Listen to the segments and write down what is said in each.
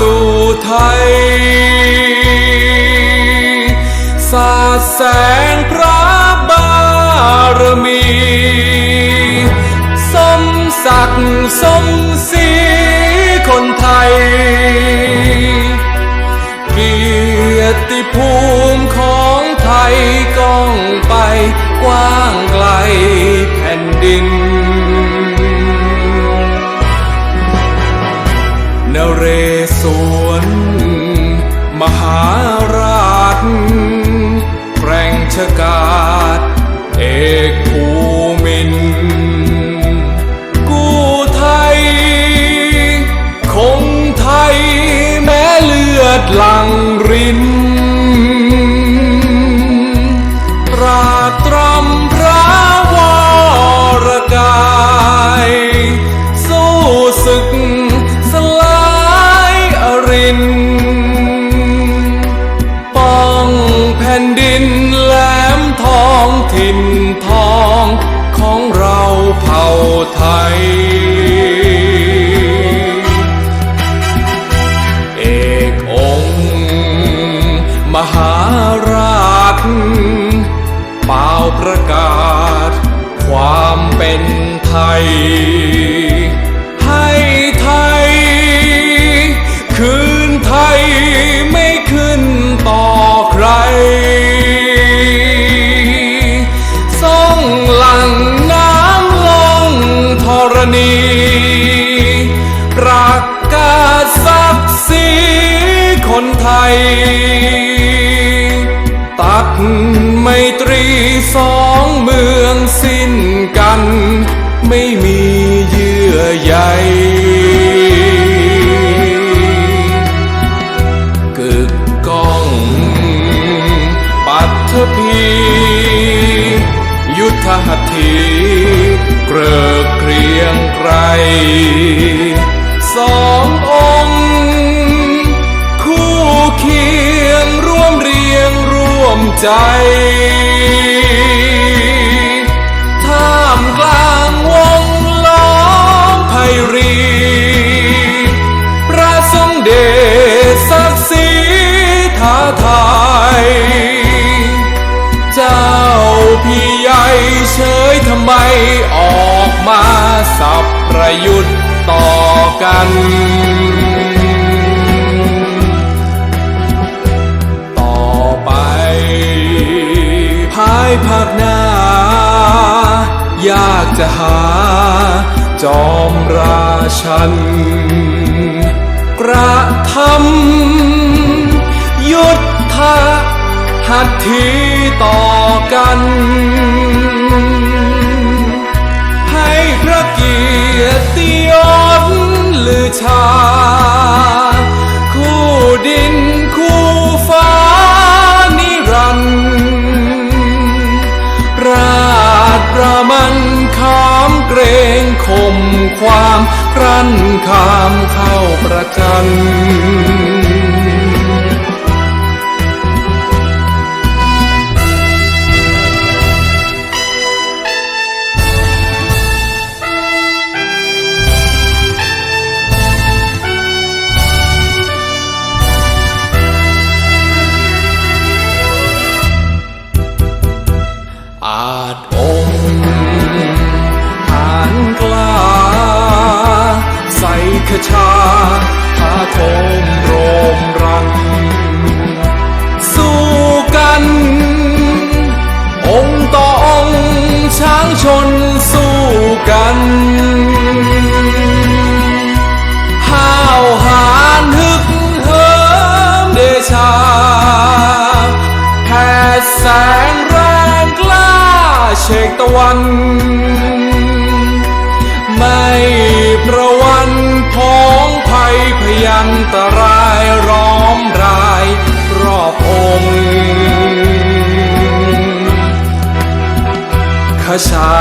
สู่ไทย สาดแสงพระบารมี สมศักดิ์สมศรีคนไทย เกียรติภูมิของไทยก้องไปกว้างไกลแผ่นดินนเร ราชแกร่งชะกา ไทย ตัดไมตรีสองเมืองสิ้นกัน ไม่มีเยื่อใยกึกก้อง ปัทภียุทธหัตถีเกริกเกรียงไกรสอง ใจ ท่ามกลางวงล้อมไพรี พระทรงเดชศักดิ์ศรีท้าทายเจ้าพี่ใหญ่เฉยทำไมออกมาสับประยุทธ์ต่อกัน ภาคหน้า ยากจะหา จอมราชัน กระทำยุทธหัตถีต่อกัน ให้พระเกียรติยศลือชา คู่ดิน ความรั้นคามเข้าประจัน กัน ห้าวหาญฮึกเหิมเดชาแผ่แสงแรงกล้าเชกตะวัน ไม่ประวันพ้องภัยพยันตราย ขชา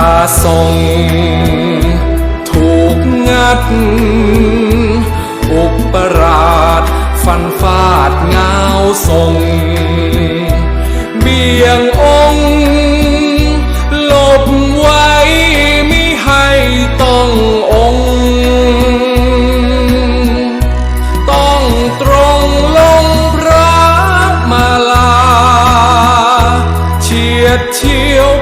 ทรงถูกงัด อุปราชฟันฟาดเงาทรงลี่ยงองค์หลบไว้มิให้ต้ององต้องตรงลงพระมาลา เฉียดเฉียว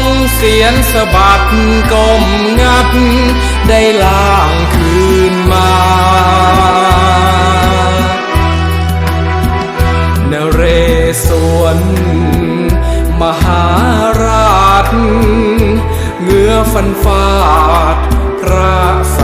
งเสียนสะบัดก้มงัด ได้ล่างคืนมานเรศวรมหาราชเหงือฟันฟาดพระส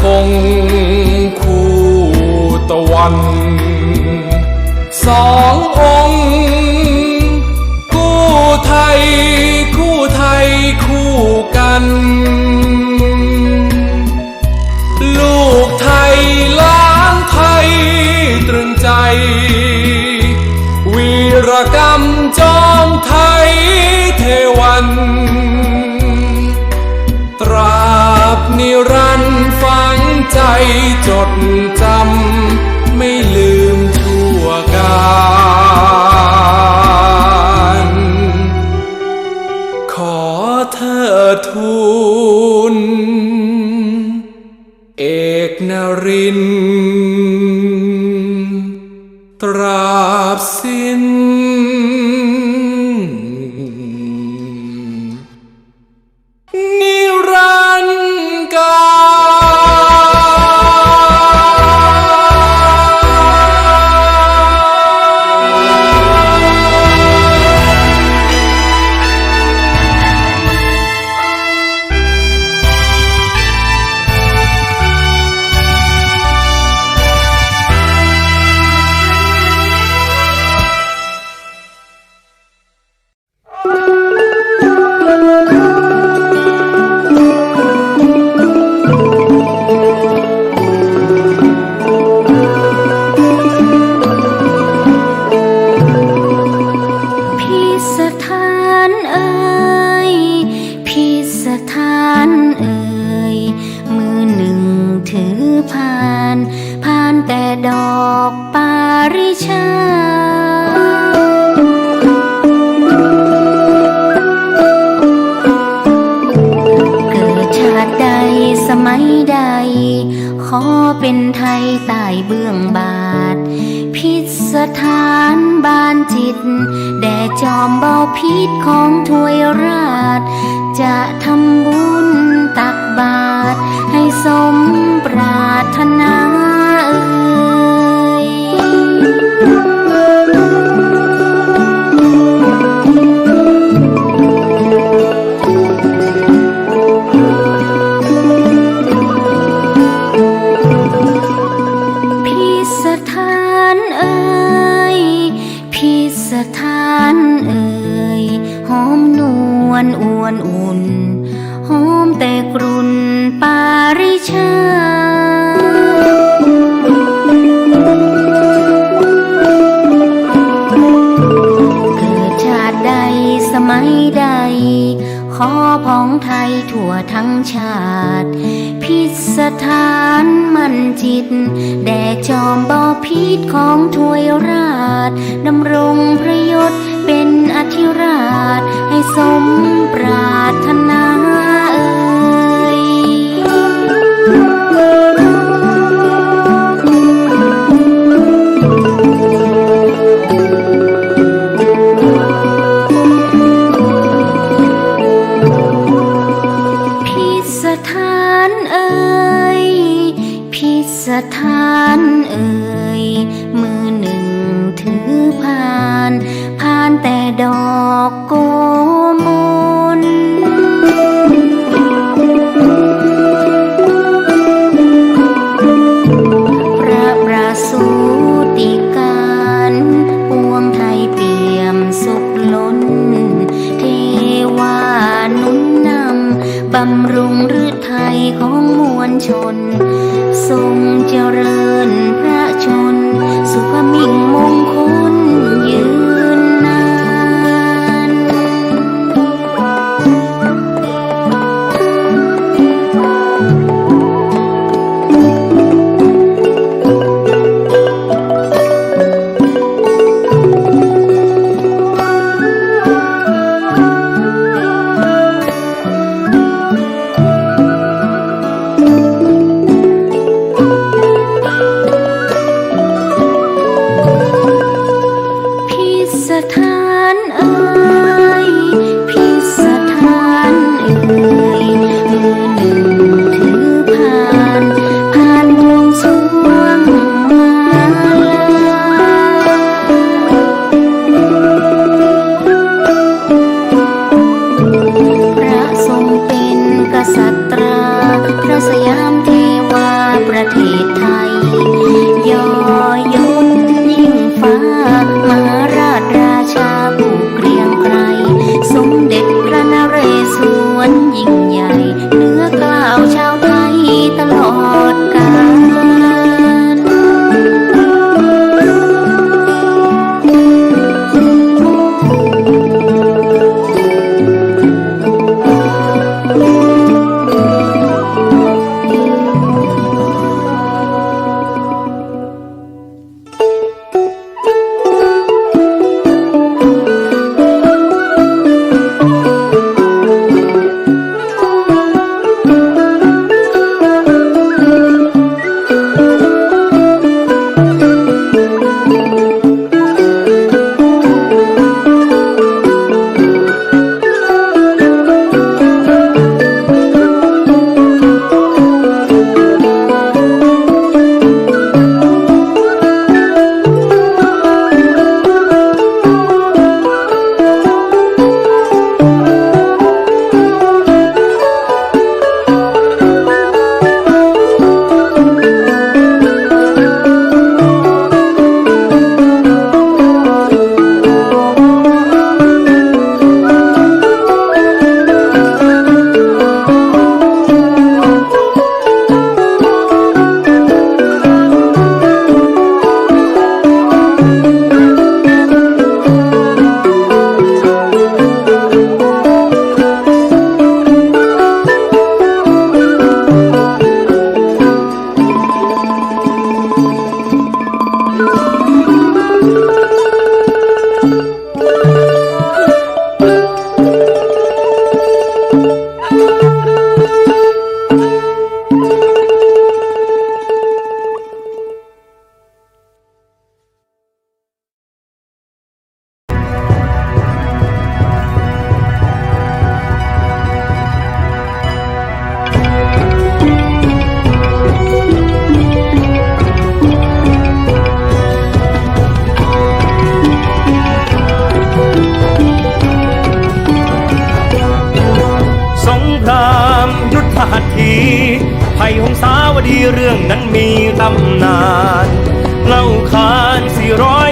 คงคู่ตะวันสององ อกปาริชา เกิดชาติใดสมัยใด ขอเป็นไทยใต้เบื้องบาท พิสถานบานจิต แด่จอมเบาพิษของถวยราช จะทำบุญตักบาตรให้สมปรารถนา ทั่วทั้งชาติ พิสถานมันจิต แด่จอมบอพิษของถวยราชดำรงพระยศเป็นอธิราชให้สมปรารถนา ท่านเอ่ย มือหนึ่งถือพาน พานแต่ดอกโกาน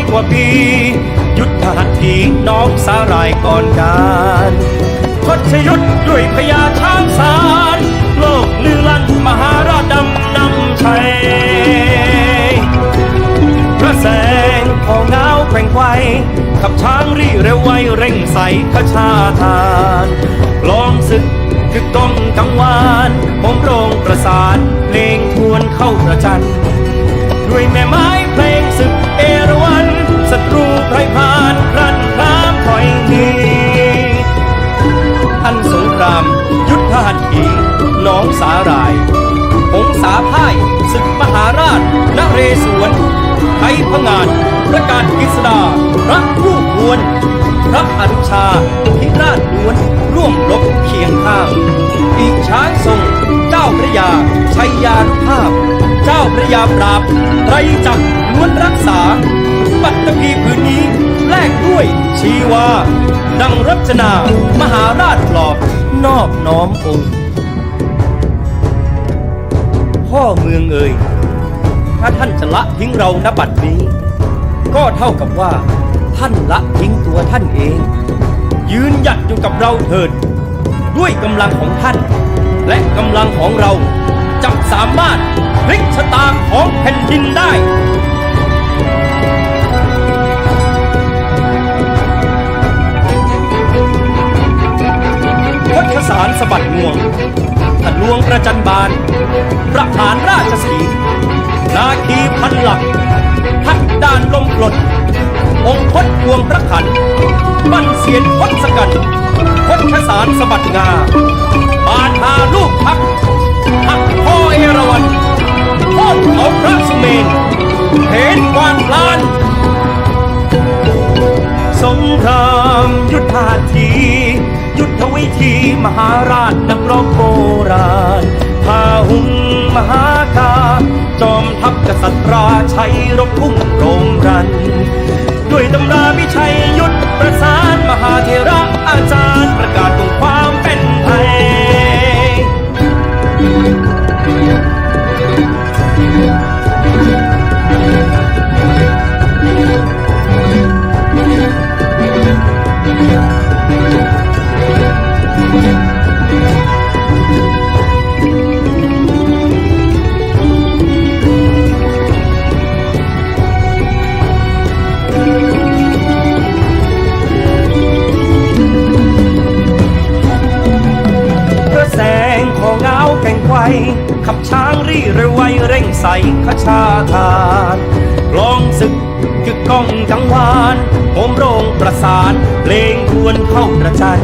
กว่าปี ยุทธหัตถีน้องสาหรายก่อนการทศยุทธด้วยพญาช้างสารโลกลือลั่นมหาราชดำนำชัยพระแสงพองเงาแกว่งไกวขับช้างรีเร็วไวเร่งใสขชาทานลองศึกคือกองกังวานผมโรงประสานเพลงทวนเข้าประจัน ด้วยแม่ไม้เพลงศึก ตรูไพรพานพรันพรามถอยหนีอันสงคราม ยุทธหันถีน้องสาหรายหงสาพ่ายศึกมหาราชนเรศวรไทยพงานประกาศกฤษดาพระผู้ควรพระอนุชาพิราชล้วน ร่วมรบเคียงข้างปีกช้างทรง เจ้าพระยาชัยยานุภาพ เจ้าพระยาปราบไตรจักรล้วนรักษา ปัตตภีผืนนี้แลกด้วยชีวา ดังรัชนา มหาราชปลอบ นอบน้อมองค์ พ่อเมืองเอ่ยถ้าท่านจะละทิ้งเราณบัดนี้ ก็เท่ากับว่า ท่านละทิ้งตัวท่านเอง ยืนหยัดอยู่กับเราเถิด ด้วยกำลังของท่าน และกำลังของเราจะสามารถพลิกชะตาของแผ่นดินได้ พสารสะบัดงวงทะลวงประจันบาน ประหารราชสี นาคีพันหลัก พัดดานลมกลด องค์พดพวงพระขันบันเสียนพดสกัดพชสารสะบัดงาบาทาลูกพักหักพ่อเอราวันโค่นเขาพระสุเมนเห็นวานลานสงครามยุทธาที ทวิธีมหาราชนักรบโบราณพาหุงมหาคาจอมทัพกษัตริย์ราชัยรบพุ่งโรงรัน ด้วยตำราพิชัยยุทธประสาน งของเงาแก่งไกวขับช้างรีเรือไวเร่งใสขชาทานกลองศึกกึกก้องกังหวานโหมโรงประสานเพลงทวนเข้าประจัน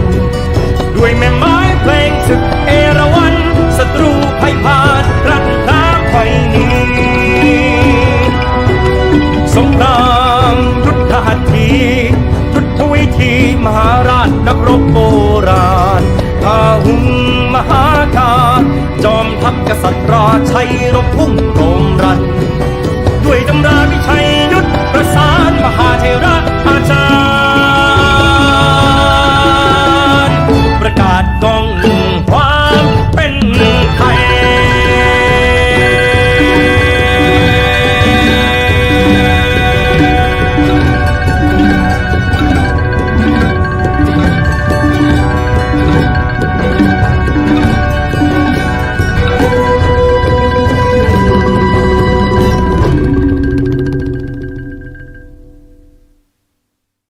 ด้วยแม่ไม้เพลงศึกเอราวันศัตรูภัยพานรันร้าไฟนี้สงครามยุทธหัตถียุทธวิธีมหาราชนักรบโบราณพาหุง หากาจอมทัพกษัตริย์ราชัยรบพุ่งโรงรัน